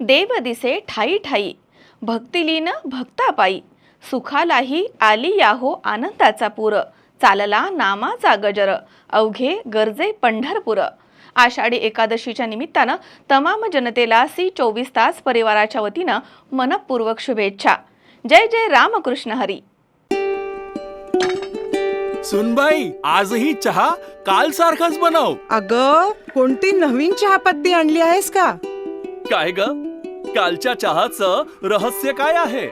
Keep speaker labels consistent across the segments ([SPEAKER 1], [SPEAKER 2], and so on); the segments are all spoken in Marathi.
[SPEAKER 1] देव दिसे ठाई ठाई भक्तिलीन भक्तापायी सुखालाही आली याहो आनंदाचा पूर चालला नामाचा गजर अवघे गरजे पंढरपूर. आषाढी एकादशीच्या निमित्तानं तमाम जनतेला सी चोवीस तास परिवाराच्या वतीनं मनपूर्वक शुभेच्छा. जय जय रामकृष्ण हरी.
[SPEAKER 2] सुनबाई आजही चहा काल सारखाच बनव.
[SPEAKER 3] अग कोणती नवीन चहापत्ती आणली आहेस का?
[SPEAKER 2] काय ग? कालच्या चहाचं रहस्य काय आहे?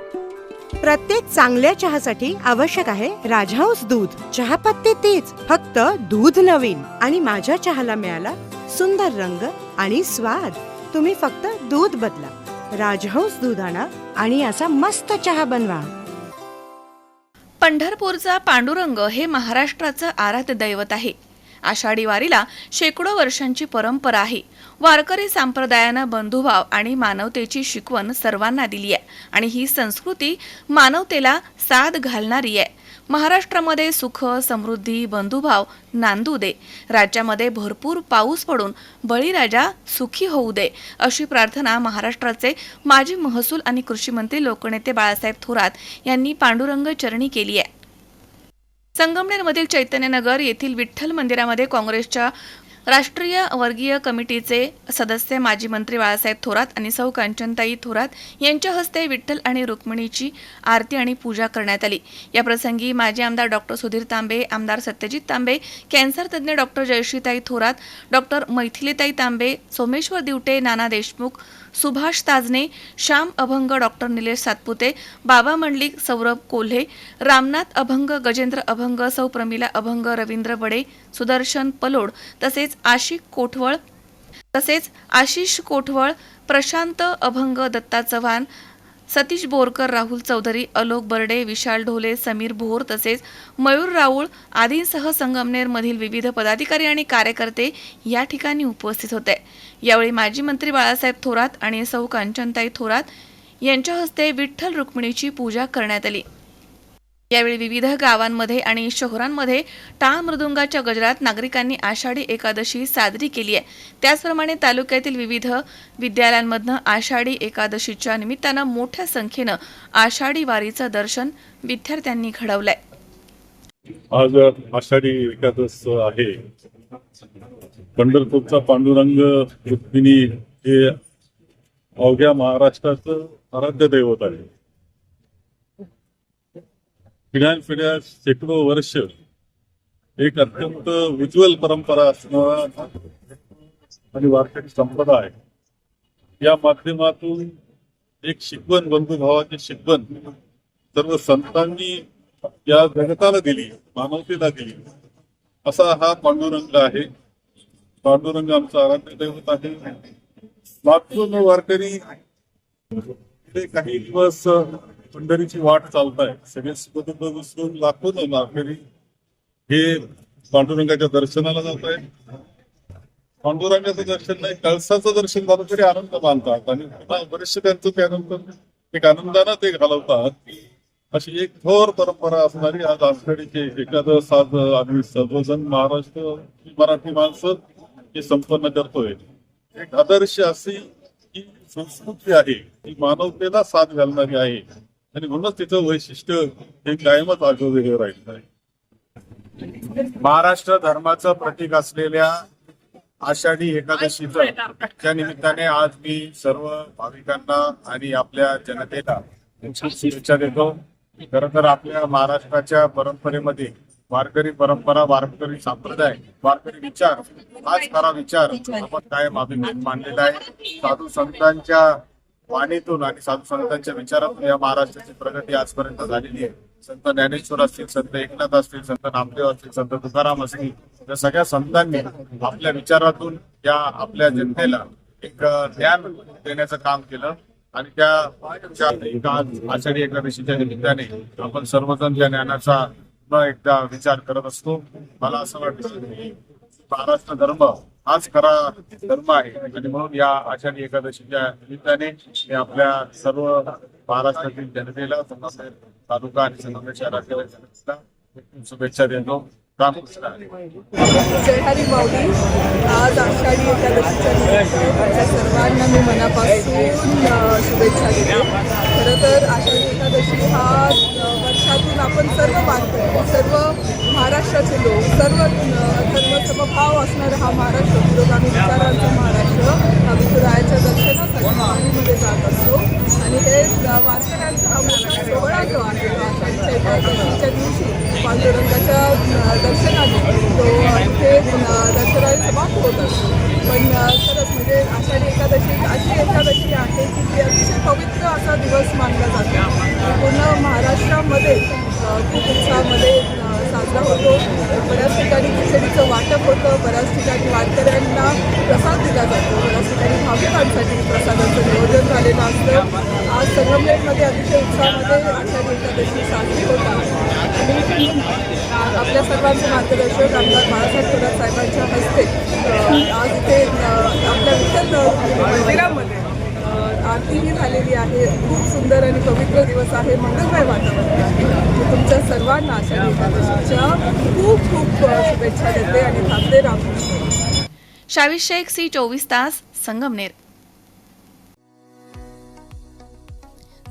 [SPEAKER 4] प्रत्येक चांगल्या चहासाठी आवश्यक आहे राजहंस दूध. चहापत्ती तीच फक्त दूध नवीन. आणि माझ्या चहाला मिळाला सुंदर रंग आणि स्वाद. तुम्ही फक्त दूध बदला. राजहंस दूध आणा आणि असा मस्त चहा बनवा.
[SPEAKER 1] पंढरपूरचा पांडुरंग हे महाराष्ट्राचं आराध्य दैवत आहे. आषाढी वारीला शेकडो वर्षांची परंपरा आहे. वारकरी संप्रदायानं बंधुभाव आणि मानवतेची शिकवण सर्वांना दिली आहे आणि ही संस्कृती मानवतेला साथ घालणारी आहे. महाराष्ट्रामध्ये सुख समृद्धी बंधुभाव नांदू दे. राज्यामध्ये भरपूर पाऊस पडून बळीराजा सुखी होऊ दे अशी प्रार्थना महाराष्ट्राचे माजी महसूल आणि कृषी मंत्री लोकनेते बाळासाहेब थोरात यांनी पांडुरंग चरणी केली आहे. संगमनेरमधील चैतन्यनगर येथील विठ्ठल मंदिरामध्ये काँग्रेसच्या राष्ट्रीय वर्गीय कमिटीचे सदस्य माजी मंत्री बाळासाहेब थोरात आणि सौ कांचनताई थोरात यांच्या हस्ते विठ्ठल आणि रुक्मिणीची आरती आणि पूजा करण्यात आली. या प्रसंगी माजी आमदार डॉक्टर सुधीर तांबे आमदार सत्यजित तांबे कॅन्सर तज्ज्ञ डॉक्टर जयश्रीताई थोरात डॉक्टर मैथिलीताई तांबे सोमेश्वर दिवटे नाना देशमुख सुभाष ताजने श्याम अभंग डॉक्टर निलेश सातपुते बाबा मंडलिक सौरभ कोल्हे रामनाथ अभंग गजेंद्र अभंग सौ प्रमिला अभंग रवींद्र बडे सुदर्शन पलोड तसेच आशिक कोठवळ तसेच आशिष कोठवळ प्रशांत अभंग दत्ता चव्हाण सतीश बोरकर राहुल चौधरी अलोक बर्डे विशाल ढोले समीर भोर तसेच मयूर राऊळ आदींसह संगमनेरमधील विविध पदाधिकारी आणि कार्यकर्ते या ठिकाणी उपस्थित होते. यावेळी माजी मंत्री बाळासाहेब थोरात आणि सौ कांचनताई थोरात यांच्या हस्ते विठ्ठल रुक्मिणीची पूजा करण्यात आली. यावेळी विविध गावांमध्ये आणि शहरांमध्ये टाळ मृदुंगाच्या गजरात नागरिकांनी आषाढी एकादशी साजरी केली आहे. त्याचप्रमाणे तालुक्यातील विविध विद्यालयांमधनं आषाढी एकादशीच्या निमित्तानं मोठ्या संख्येनं आषाढी वारीचं दर्शन विद्यार्थ्यांनी घडवलंय.
[SPEAKER 5] आज आषाढी एकादश आहे. पंढरपूरचा पांडुरंग रुक्मिणी हे अवघ्या महाराष्ट्राचं आराध्य दैवत आहे. पिढ्यानपिढ्या शेकडो वर्ष एक अत्यंत उज्ज्वल परंपरा असणारा आणि वारकरी आहे या माध्यमातून एक शिकवण बंधुभावाची शिकवण सर्व संतांनी या जगताला दिली मानवतेला दिली. असा हा पांडुरंग आहे. पांडुरंग आमचा आराध्य दैवत आहे. लाखो वारकरी काही दिवस पंढरीची वाट चालताय. सगळे सुखदुःख विसरून लाखो वारकरी हे पांडुरंगाच्या दर्शनाला जात आहे पांडुरंगाचं दर्शन नाही कळसाचं दर्शन झालं तरी आनंद मानतात. आणि पुन्हा बरेचसे त्यांचं त्यानंतर एक आनंदानं ते घालवतात. अशी एक थोर परंपरा असणारी आज आषाढीचे एखादं साध आम्ही सर्वजण महाराष्ट्र मराठी माणसं हे संपन्न करतोय. एक आदर्श अशी ही संस्कृती आहे ही मानवतेला साथ घालणारी आहे. आणि म्हणूनच तिचं वैशिष्ट्य हे कायमच आठवलेलं राहील आहे.
[SPEAKER 6] महाराष्ट्र धर्माचं प्रतीक असलेल्या आषाढी एकादशीचं त्या निमित्ताने आज मी सर्व भाविकांना आणि आपल्या जनतेला शुभेच्छा देतो. खर तर आपल्या महाराष्ट्राच्या परंपरेमध्ये वारकरी परंपरा वारकरी संप्रदाय वारकरी विचार हाच खरा विचार आपण कायम अभिमान मानलेला आहे. साधू संतांच्या वाणीतून आणि साधू संतांच्या विचारातून या महाराष्ट्राची प्रगती आजपर्यंत झालेली आहे. संत ज्ञानेश्वर असतील संत एकनाथ असतील संत नामदेव असतील संत तुकाराम असतील या सगळ्या संतांनी आपल्या विचारातून या आपल्या जनतेला एक ज्ञान देण्याचं काम केलं. आणि त्या एका आषाढी एकादशीच्या निमित्ताने आपण सर्वजण त्या ज्ञानाचा पुन्हा एकदा विचार करत असतो. मला असं वाटतं की महाराष्ट्र धर्म हाच खरा धर्म आहे. आणि म्हणून या आषाढी एकादशीच्या निमित्ताने मी आपल्या सर्व महाराष्ट्रातील जनतेला तालुका आणि संगमनेर शहरातील शुभेच्छा देतो.
[SPEAKER 7] जय हरी माऊली. आज आषाढी एकादशीच्या निमित्त सर्वांना मी मनापासून शुभेच्छा देते. खरं तर आषाढी एकादशी हा वर्षातून आपण सर्व मानतो सर्व महाराष्ट्राचे लोक सर्व धर्म समभाव असणारा हा महाराष्ट्र पुरोगामी विचारांचा महाराष्ट्र हा विठुरायाच्या दर्शनासाठी वारीमध्ये जात असतो आणि हे अ, वारकऱ्यांचा हा मोठा सोहळा जो आहे तो आषाढीच्या एकादशीच्या दिवशी पांडुरंगाच्या अ, दर्शनाने तो अ, इथे सरळ समाप्त होत पण खरंच म्हणजे आषाढी एकादशी अशी एकादशी आहे की ती अतिशय पवित्र असा दिवस मानला जातो. पूर्ण महाराष्ट्रामध्ये खूप उत्साहामध्ये साजरा होतो. बऱ्याच ठिकाणी वाटप होतं बऱ्याच ठिकाणी वारकऱ्यांना प्रसाद दिला जातो. बऱ्याच ठिकाणी भाविकांसाठी प्रसादाचं नियोजन झालेलं असतं. आज संगमनेरमध्ये अतिशय उत्साहामध्ये आषाढी एकादशी साजरी होत आणि आपल्या सर्वांचे मार्गदर्शक आमदार बाळासाहेब थोरात साहेबांच्या हस्ते आज इथे आपल्या विठ्ठल मंदिरामध्ये आरतीही झालेली आहे. खूप सुंदर आणि पवित्र दिवस आहे. मंगलमय वातावरण आहे. तुमच्या सर्वांना आषाढी एकादशीच्या खूप खूप शुभेच्छा देते आणि थांबते रामकृष्ण
[SPEAKER 1] शावीर शेख सी चोवीस तास Sangamner.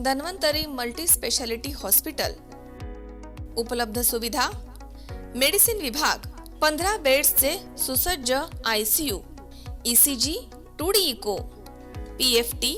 [SPEAKER 1] Dhanvantari multi speciality hospital. उपलब्ध सुविधा. मेडिसिन विभाग पंधरा बेड्सचे सुसज्ज I C U. E C G two D echo P F T